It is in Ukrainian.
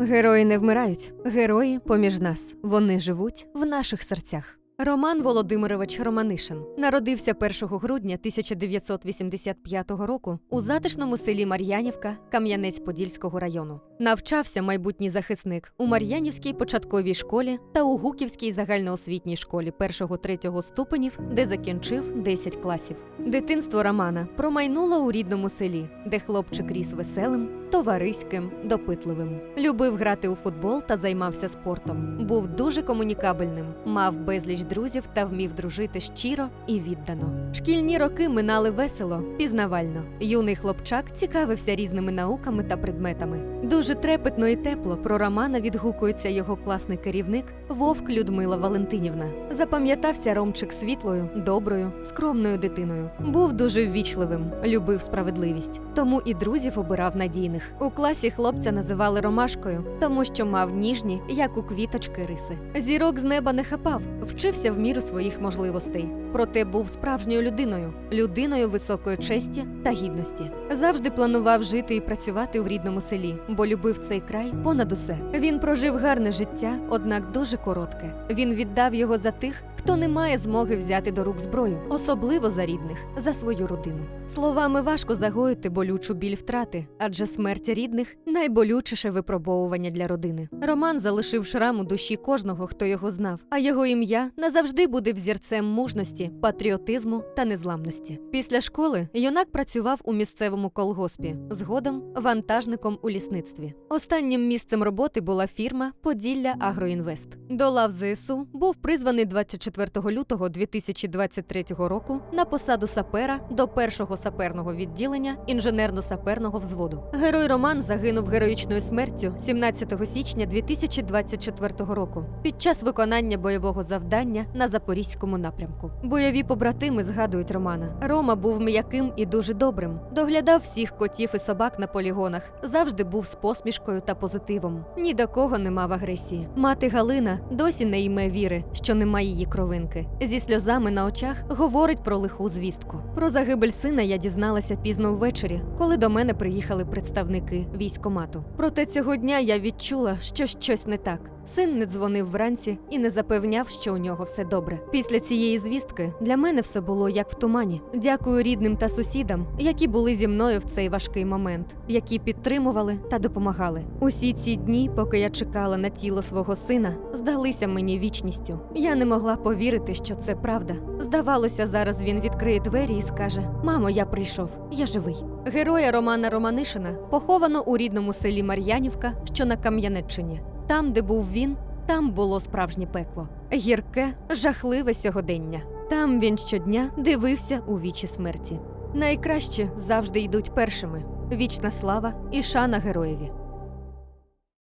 Герої не вмирають, герої поміж нас. Вони живуть в наших серцях. Роман Володимирович Романишин народився 1 грудня 1985 року у затишному селі Мар'янівка Кам'янець-Подільського району. Навчався майбутній захисник у Мар'янівській початковій школі та у Гуківській загальноосвітній школі 1-3 ступенів, де закінчив 10 класів. Дитинство Романа промайнуло у рідному селі, де хлопчик ріс веселим, товариським, допитливим. Любив грати у футбол та займався спортом. Був дуже комунікабельним, мав безліч друзів та вмів дружити щиро і віддано. Шкільні роки минали весело, пізнавально. Юний хлопчак цікавився різними науками та предметами. Дуже трепетно і тепло про Романа відгукується його класний керівник Вовк Людмила Валентинівна. Запам'ятався Ромчик світлою, доброю, скромною дитиною. Був дуже ввічливим, любив справедливість, тому і друзів обирав надійних. У класі хлопця називали Ромашкою, тому що мав ніжні, як у квіточки, риси. Зірок з неба не хапав, вчився в міру своїх можливостей. Проте був справжньою людиною, людиною високої честі та гідності. Завжди планував жити і працювати в рідному селі, бо любив цей край понад усе. Він прожив гарне життя, однак дуже коротке. Він віддав його за тих, хто не має змоги взяти до рук зброю, особливо за рідних, за свою родину. Словами важко загоїти болючу біль втрати, адже смерть рідних найболючіше випробовування для родини. Роман залишив шрам у душі кожного, хто його знав, а його ім'я назавжди буде взірцем мужності, патріотизму та незламності. Після школи юнак працював у місцевому колгоспі, згодом вантажником у лісництві. Останнім місцем роботи була фірма Поділля Агроінвест. До лав ЗСУ був призваний 24 лютого 2023 року на посаду сапера до першого саперного відділення інженерно-саперного взводу. Герой Роман загинув героїчною смертю 17 січня 2024 року під час виконання бойового завдання на запорізькому напрямку. Бойові побратими згадують Романа. Рома був м'яким і дуже добрим. Доглядав всіх котів і собак на полігонах, завжди був з посмішкою та позитивом. Ні до кого не мав агресії. Мати Галина досі не йме віри, що немає її кровинки. Зі сльозами на очах говорить про лиху звістку. Про загибель сина я дізналася пізно ввечері, коли до мене приїхали представники військомату. Проте цього дня я відчула, що щось не так. Син не дзвонив вранці і не запевняв, що у нього все добре. Після цієї звістки для мене все було як в тумані. Дякую рідним та сусідам, які були зі мною в цей важкий момент, які підтримували та допомагали. Усі ці дні, поки я чекала на тіло свого сина, здалися мені вічністю. Я не могла повірити, що це правда. Здавалося, зараз він відкриє двері і скаже: Мамо, я прийшов, я живий. Героя Романа Романишина поховано у рідному селі Мар'янівка, що на Кам'янеччині. Там, де був він, там було справжнє пекло, гірке, жахливе сьогодення. Там він щодня дивився у вічі смерті. Найкраще завжди йдуть першими. Вічна слава і шана героєві.